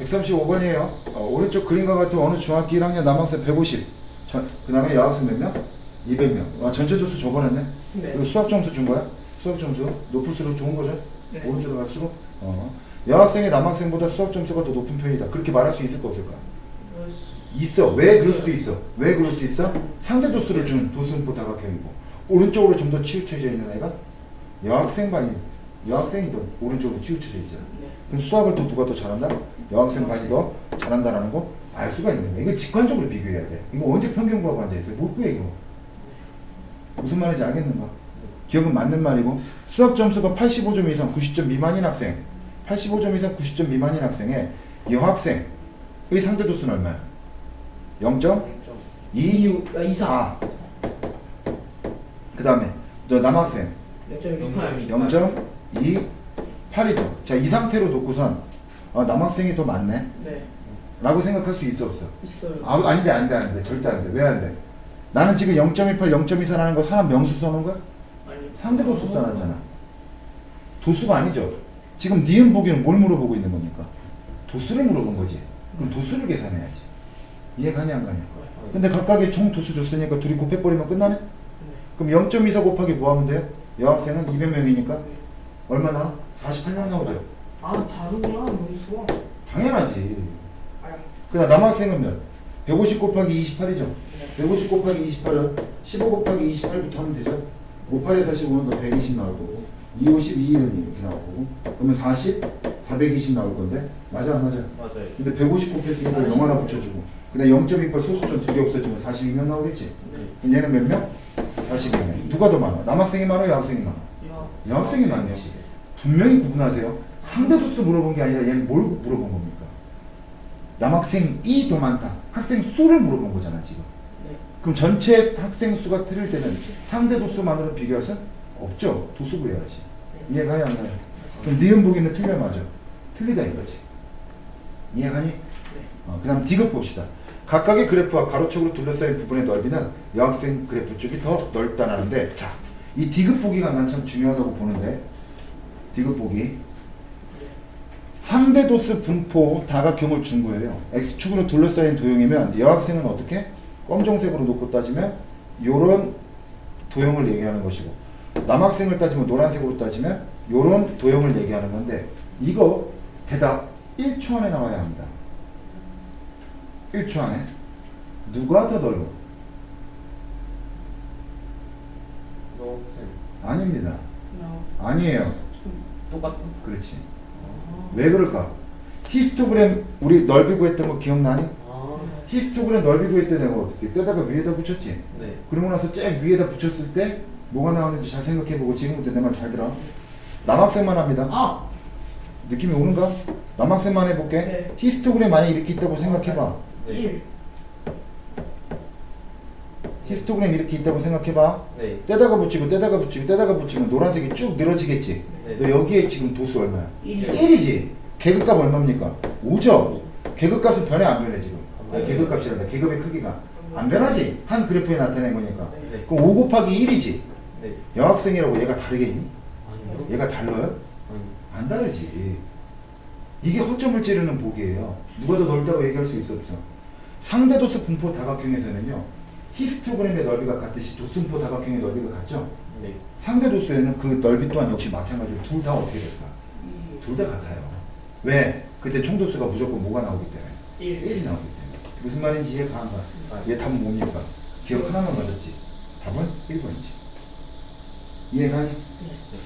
135번이에요. 어, 오른쪽 그림과 같은 어느 중학교 1학년 남학생 150. 그 다음에 여학생 몇 명? 200명. 아, 전체 조수 적어냈네. 네. 이거 수학 점수 준 거야? 수학 점수 높을수록 좋은 거죠? 네. 오른쪽으로 갈수록? 어. 여학생이 남학생보다 수학 점수가 더 높은 편이다. 그렇게 말할 수 있을까 없을까? 있어. 왜 그럴 수 있어? 왜 그럴 수 있어? 상대 도수를 준 도수분포 다각형이고 오른쪽으로 좀 더 치우쳐져 있는 애가 여학생 반이 여학생이 더 오른쪽으로 치우쳐져 있잖아. 네. 그럼 수학을 또 누가 더 잘한다? 여학생 반이 더 잘한다라는 거 알 수가 있는 거야. 이거 직관적으로 비교해야 돼. 이거 언제 평균 구하고 앉아있어요? 못 구해 이거. 무슨 말인지 알겠는가? 기억은 맞는 말이고 수학 점수가 85점 이상 90점 미만인 학생 85점 이상 90점 미만인 학생의 여학생의 상대 도수는 얼마야? 0.2 이유 아, 이사 4. 그 다음에 너 남학생 0.28 0.28이죠. 자, 이 상태로 놓고선 아, 남학생이 더 많네. 네 라고 생각할 수 있어 없어? 있어요 아, 안 돼, 안 돼, 안 돼. 절대 안 돼. 왜 안 돼? 나는 지금 0.28, 0.24라는 거 사람 명수 써놓은 거야? 아니 상대 도수 써놨잖아. 도수가 아니죠. 지금 니은 보기는 뭘 물어보고 있는 겁니까? 도수를 물어본 거지. 그럼 도수를 계산해야지. 이해 가냐 안 가냐? 근데 각각의 총 도수 줬으니까 둘이 곱해버리면 끝나네? 네. 그럼 0.24 곱하기 뭐 하면 돼요? 여학생은 200명이니까 얼마나? 48명 나오죠. 아 다르구나 명수가 당연하지. 아, 그다음 남학생은 몇? 150 곱하기 28이죠. 네. 150 곱하기 28은 15 곱하기 28부터 하면 되죠. 58에 45는 120 나올 거고 250, 2일은 이렇게 나올 거고 그러면 40, 420 나올 건데 맞아 안 맞아? 맞아요. 근데 150 곱했으니까 0 하나 붙여주고 근데 0.28 소수점 두 개 없어지면 42명 나오겠지? 네. 그럼 얘는 몇 명? 42명. 누가 더 많아? 남학생이 많아? 여학생이 많아? 야 여학생이 많지. 분명히 구분하세요. 상대 도수 물어본 게 아니라 얘는 뭘 물어본 겁니까? 남학생이 더 많다. 학생 수를 물어본 거잖아 지금. 네. 그럼 전체 학생 수가 틀릴 때는 상대 도수만으로 비교할 수 없죠. 도수 구해야지. 이해가요 안 가요? 그럼 니은 보기는 틀려 맞아. 틀리다 이거지. 이해가니? 네. 어, 그 다음 디귿 봅시다. 각각의 그래프와 가로축으로 둘러싸인 부분의 넓이는 여학생 그래프 쪽이 더 넓다라는데 자, 이 디귿 보기가 난 참 중요하다고 보는데 디귿 보기 상대 도수 분포 다각형을 준 거예요. X축으로 둘러싸인 도형이면 여학생은 어떻게? 검정색으로 놓고 따지면 요런 도형을 얘기하는 것이고 남학생을 따지면 노란색으로 따지면 요런 도형을 얘기하는 건데 이거 대답 1초 안에 나와야 합니다. 1초 안에 누가 더 넓어? 여학생 아닙니다. 야 아니에요. 똑같은. 그렇지. 아, 왜 그럴까? 히스토그램 우리 넓이 구했던 거 기억나니? 아. 히스토그램 넓이 구할 때 내가 어떻게 떼다가 위에다 붙였지? 네. 그러고 나서 쫙 위에다 붙였을 때 뭐가 나오는지 잘 생각해보고 지금부터 내 말 잘 들어. 남학생만 합니다. 아 느낌이 오는가? 남학생만 해볼게. 네. 히스토그램 만약 이렇게 있다고 생각해봐. 네. 1 히스토그램 이렇게 있다고 생각해봐. 네. 떼다가 붙이고 떼다가 붙이고 떼다가 붙이면 노란색이 쭉 늘어지겠지. 네. 너 여기에 지금 도수 얼마야? 1이 1이지. 계급값 얼마입니까? 5죠. 계급값은 변해 안 변해 지금? 아니, 계급값이란다. 계급의 크기가 안 변하지. 한 그래프에 나타낸 거니까. 네. 그럼 5 곱하기 1이지. 네. 여학생이라고 얘가 다르겠니? 아니요. 얘가 달라요? 아니. 안 다르지. 이게 허점을 찌르는 보기예요. 누가 더 넓다고 얘기할 수 있어 없어? 상대도수 분포 다각형에서는요. 히스토그램의 넓이가 같듯이 도수분포 다각형의 넓이가 같죠? 네. 상대 도수에는 그 넓이 또한 역시 마찬가지로 둘 다 어떻게 될까? 둘다 같아요. 왜? 그때 총도수가 무조건 뭐가 나오기 때문에 1 1이 나오기 때문에 무슨 말인지 이해가 안 가? 얘 답은 뭡니까? 기억 하나만 맞았지? 답은 1번이지. 이해가니? 네.